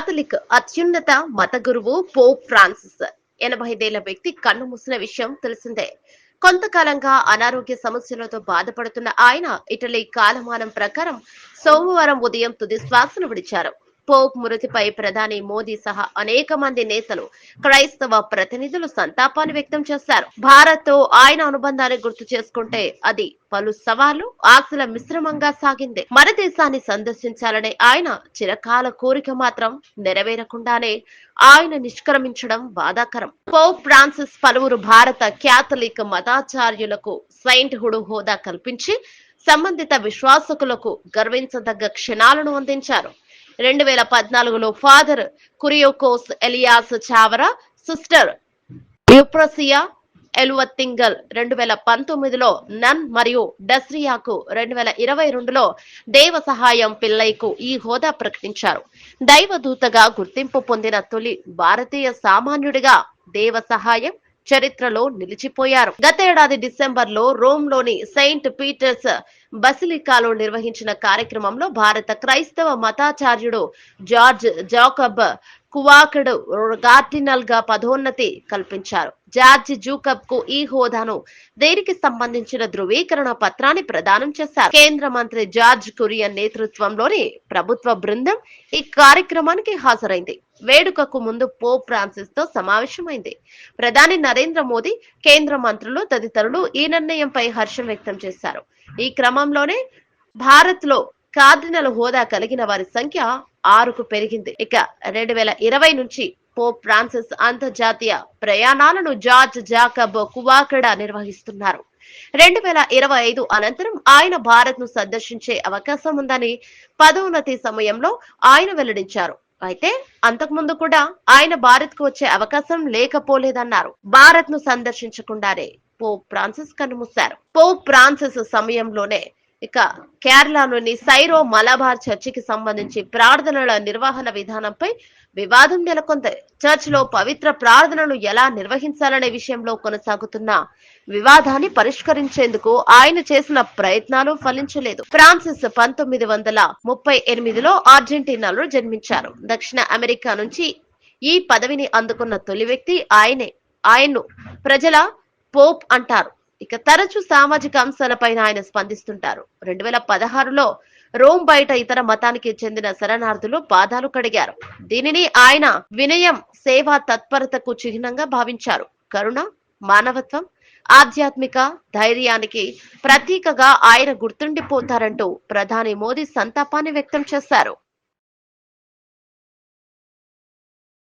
Catholic అత్యున్నత మత గురువు పోప్ ఫ్రాన్సిస్. ఎనభై ఐదేళ్ళ వ్యక్తి కన్ను మూసిన విషయం తెలిసిందే. కొంతకాలంగా అనారోగ్య సమస్యలతో బాధపడుతున్న ఆయన ఇటలీ కాలమానం ప్రకారం సోమవారం ఉదయం తుది శ్వాసను విడిచారు. పోప్ మృతిపై ప్రధాని మోదీ సహా అనేక మంది నేతలు క్రైస్తవ ప్రతినిధులు సంతాపాన్ని వ్యక్తం చేశారు. భారత్తో ఆయన అనుబంధాన్ని గుర్తు చేసుకుంటే అది పలు సవాళ్ళు ఆశల మిశ్రమంగా సాగింది. మన దేశాన్ని సందర్శించాలనే ఆయన చిరకాల కోరిక మాత్రం నెరవేరకుండానే ఆయన నిష్క్రమించడం బాధాకరం. పోప్ ఫ్రాన్సిస్ పలువురు భారత క్యాథలిక్ మతాచార్యులకు సైంట్ హుడ్ హోదా కల్పించి సంబంధిత విశ్వాసకులకు గర్వించదగ్గ క్షణాలను అందించారు. రెండు వేల పద్నాలుగులో ఫాదర్ కురియోకోస్ ఎలియాస్ చావరా సిస్టర్ యుప్రసియా ఎల్వత్తింగల్ రెండు వేల పంతొమ్మిదిలో నన్ మరియు డస్రియాకు రెండు వేల ఇరవై రెండులో దేవ సహాయం పిల్లైకు ఈ హోదా ప్రకటించారు. దైవదూతగా గుర్తింపు పొందిన తొలి భారతీయ సామాన్యుడిగా దేవ సహాయం చరిత్రలో నిలిచిపోయారు. గతేడాది డిసెంబర్లో రోమ్లోని సెయింట్ పీటర్స్ బసిలికాలో నిర్వహించిన కార్యక్రమంలో భారత క్రైస్తవ మతాచార్యుడు జార్జ్ జాకబ్ కువాకడు గార్డినల్గా పదోన్నతి కల్పించారు. జార్జ్ జూకబ్కు ఈ హోదాను దేనికి సంబంధించిన ధృవీకరణ పత్రాన్ని ప్రదానం చేశారు. కేంద్ర మంత్రి జార్జ్ కురియన్ నేతృత్వంలోని ప్రభుత్వ బృందం ఈ కార్యక్రమానికి హాజరైంది. వేడుకకు ముందు పోప్ ఫ్రాన్సిస్తో సమావేశమైంది. ప్రధాని నరేంద్ర మోదీ కేంద్ర మంత్రులు తదితరులు ఈ నిర్ణయంపై హర్షం వ్యక్తం చేశారు. ఈ క్రమంలోనే భారత్లో కార్డినల్ హోదా కలిగిన వారి సంఖ్య ఆరుకు పెరిగింది. ఇక రెండు వేల ఇరవై నుంచి పోప్ ఫ్రాన్సిస్ అంతర్జాతీయ ప్రయాణాలను జార్జ్ జాకబ్ కువాకడా నిర్వహిస్తున్నారు. రెండు వేల ఇరవై ఐదు అనంతరం ఆయన భారత్ను సందర్శించే అవకాశం ఉందని పదోన్నతి సమయంలో ఆయన వెల్లడించారు. అయితే అంతకుముందు కూడా ఆయన భారత్కు వచ్చే అవకాశం లేకపోలేదన్నారు. భారత్ను సందర్శించకుండానే పోప్ ఫ్రాన్సిస్ కన్నుమూశారు పోప్ ఫ్రాన్సిస్ సమయంలోనే ఇక కేరళలోని సైరో మలబార్ చర్చికి సంబంధించి ప్రార్థనల నిర్వహణ విధానంపై వివాదం నెలకొంది. చర్చ్లో పవిత్ర ప్రార్థనలు ఎలా నిర్వహించాలనే విషయంలో కొనసాగుతున్న వివాదాన్ని పరిష్కరించేందుకు ఆయన చేసిన ప్రయత్నాలు ఫలించలేదు. ఫ్రాన్సిస్ పంతొమ్మిది వందల ముప్పై ఎనిమిదిలో అర్జెంటీనాలో జన్మించారు. దక్షిణ అమెరికా నుంచి ఈ పదవిని అందుకున్న తొలి వ్యక్తి ఆయనే. ఆయన్ను ప్రజల పోప్ అంటారు. ఇక తరచూ సామాజిక అంశాలపైన ఆయన స్పందిస్తుంటారు. రెండు వేల పదహారులో రోమ్ బయట ఇతర మతానికి చెందిన శరణార్థులు పాదాలు కడిగారు. దీనిని ఆయన వినయం సేవా తత్పరతకు చిహ్నంగా భావించారు. కరుణ మానవత్వం ఆధ్యాత్మిక ధైర్యానికి ప్రతీకగా ఆయన గుర్తుండిపోతారంటూ ప్రధాని మోదీ సంతాపాన్ని వ్యక్తం చేశారు.